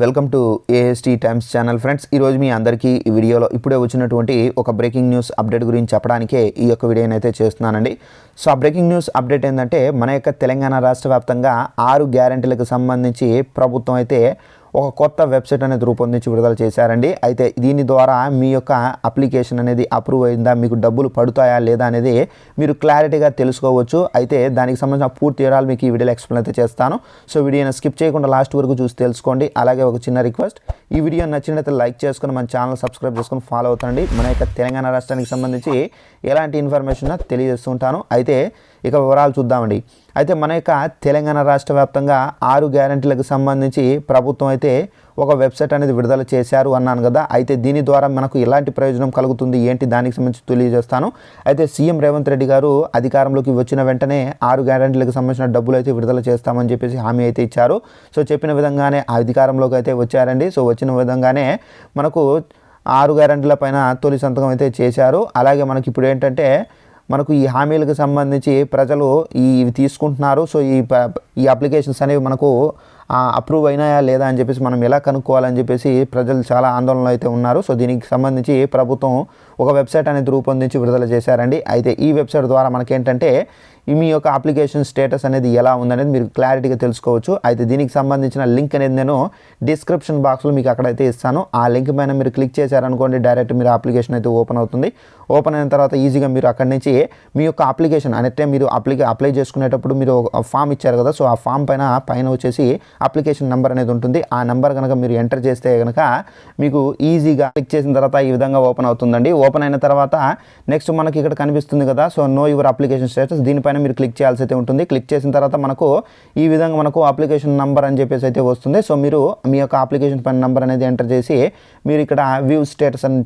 Welcome to AST Times channel friends. ఈరోజు మీ అందరికీ ఈ వీడియోలో ఇప్పుడే వచ్చినటువంటి ఒక బ్రేకింగ్ న్యూస్ అప్డేట్ గురించి చెప్పడానికే ఈ యొక్క వీడియోని అయితే చేస్తున్నానండి. సో ఆ బ్రేకింగ్ న్యూస్ అప్డేట్ ఏంటంటే మన యొక్క తెలంగాణ రాష్ట్ర వ్యాప్తంగా ఆరు గ్యారెంటీలకు సంబంధించి ప్రభుత్వం అయితే ఒక కొత్త వెబ్సైట్ అనేది రూపొందించి విడుదల చేశారండి. అయితే దీని ద్వారా మీ యొక్క అప్లికేషన్ అనేది అప్రూవ్ అయిందా? మీకు డబ్బులు పడుతాయా? లేదా? అనేది మీరు క్లారిటీగా తెలుసుకోవచ్చు. అయితే దానికి సంబంధించిన పూర్తి వివరాలు మీకు ఈ వీడియోలో ఎక్స్ప్లెయిన్ అయితే చేస్తాను. సో వీడియోని స్కిప్ చేయకుండా లాస్ట్ వరకు చూసి తెలుసుకోండి. అలాగే ఒక చిన్న రిక్వెస్ట్ ఈ వీడియో నచ్చినట్లయితే లైక్ చేసుకుని మన ఛానల్ సబ్స్క్రైబ్ చేసుకొని ఫాలో అవుతండి. మన యొక్క తెలంగాణ రాష్ట్రానికి సంబంధించి ఎలాంటి ఇన్ఫర్మేషన్ తెలియజేస్తుంటాను అయితే ఇక వివరాలు చూద్దామండి. అయితే మన యొక్క తెలంగాణ రాష్ట్ర వ్యాప్తంగా ఆరు గ్యారంటీలకు సంబంధించి ప్రభుత్వం అయితే ఒక వెబ్సైట్ అనేది విడుదల చేశారు అన్నాను కదా. అయితే దీని ద్వారా మనకు ఎలాంటి ప్రయోజనం కలుగుతుంది? ఏంటి? దానికి సంబంధించి తెలియజేస్తాను. అయితే సీఎం రేవంత్ రెడ్డి గారు అధికారంలోకి వచ్చిన వెంటనే ఆరు గ్యారంటీలకు సంబంధించిన డబ్బులు అయితే విడుదల చేస్తామని చెప్పేసి హామీ అయితే ఇచ్చారు. సో చెప్పిన విధంగానే ఆ అధికారంలోకి అయితే వచ్చారండి. సో వచ్చిన విధంగానే మనకు ఆరు గ్యారంటీల పైన తొలి సంతకం అయితే చేశారు. అలాగే మనకి ఇప్పుడు ఏంటంటే మనకు ఈ హామీలకు సంబంధించి ప్రజలు ఈ ఇవి తీసుకుంటున్నారు. సో ఈ ఈ అప్లికేషన్స్ అనేవి మనకు అప్రూవ్ అయినాయా లేదా అని చెప్పేసి మనం ఎలా కనుక్కోవాలని చెప్పేసి ప్రజలు చాలా ఆందోళనలో అయితే ఉన్నారు. సో దీనికి సంబంధించి ప్రభుత్వం ఒక వెబ్సైట్ అనేది రూపొందించి విడుదల చేశారండి. అయితే ఈ వెబ్సైట్ ద్వారా మనకేంటంటే మీ యొక్క అప్లికేషన్ స్టేటస్ అనేది ఎలా ఉందనేది మీరు క్లారిటీగా తెలుసుకోవచ్చు. అయితే దీనికి సంబంధించిన లింక్ అనేది నేను డిస్క్రిప్షన్ బాక్స్లో మీకు అక్కడైతే ఇస్తాను. ఆ లింక్ పైన మీరు క్లిక్ చేశారనుకోండి డైరెక్ట్ మీరు అప్లికేషన్ అయితే ఓపెన్ అవుతుంది. ఓపెన్ అయిన తర్వాత ఈజీగా మీరు అక్కడి నుంచి మీ యొక్క అప్లికేషన్ అంటే మీరు అప్లికే అప్లై చేసుకునేటప్పుడు మీరు ఒక ఫామ్ ఇచ్చారు కదా సో ఆ ఫామ్ పైన పైన వచ్చేసి అప్లికేషన్ నెంబర్ అనేది ఉంటుంది. ఆ నెంబర్ కనుక మీరు ఎంటర్ చేస్తే కనుక మీకు ఈజీగా క్లిక్ చేసిన తర్వాత ఈ విధంగా ఓపెన్ అవుతుందండి. ఓపెన్ అయిన తర్వాత నెక్స్ట్ మనకి ఇక్కడ కనిపిస్తుంది కదా. So know your application status. దీనిపైన మీరు క్లిక్ చేయాల్సి అయితే ఉంటుంది. క్లిక్ చేసిన తర్వాత మనకు ఈ విధంగా మనకు అప్లికేషన్ నెంబర్ అని చెప్పేసి అయితే వస్తుంది. సో మీరు మీ యొక్క అప్లికేషన్ పైన నెంబర్ అనేది ఎంటర్ చేసి మీరు ఇక్కడ వ్యూ స్టేటస్ అని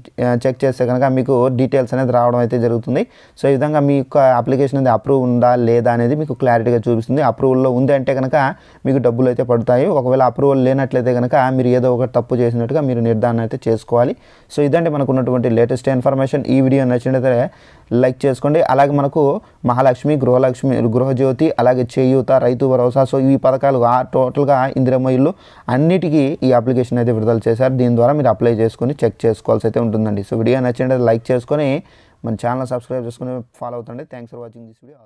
చెక్ చేస్తే కనుక మీకు డీటెయిల్స్ అనేది రావడం అయితే జరుగుతుంది. సో ఈ విధంగా మీ యొక్క అప్లికేషన్ అనేది అప్రూవ్ ఉందా లేదా అనేది మీకు క్లారిటీగా చూపిస్తుంది. అప్రూవల్లో ఉంది అంటే కనుక మీకు డబ్బులు అయితే పడతాయి ఒకవేళ అప్రూవల్ లేనట్లయితే కనుక మీరు ఏదో ఒక తప్పు చేసినట్టుగా మీరు నిర్ధారణ అయితే చేసుకోవాలి. సో ఇదండి మనకు ఉన్నటువంటి లేటెస్ట్ ఇన్ఫర్మేషన్ ఈ వీడియో నచ్చినట్లయితే లైక్ చేసుకోండి. అలాగే మనకు మహాలక్ష్మి గృహలక్ష్మి గృహజ్యోతి అలాగే చేయూత రైతు భరోసా సో ఈ పథకాలు ఆ టోటల్గా ఇందిరమ్మ ఇల్లు అన్నిటికీ ఈ అప్లికేషన్ అయితే విడుదల చేశారు. దీని ద్వారా మీరు అప్లై చేసుకొని చెక్ చేసుకోవాల్సి అయితే ఉంటుందండి. సో వీడియో నచ్చినట్లయితే లైక్ చేసుకొని మన ఛానల్ సబ్స్క్రైబ్ చేసుకొని follow అవుతండి. Thanks for watching this video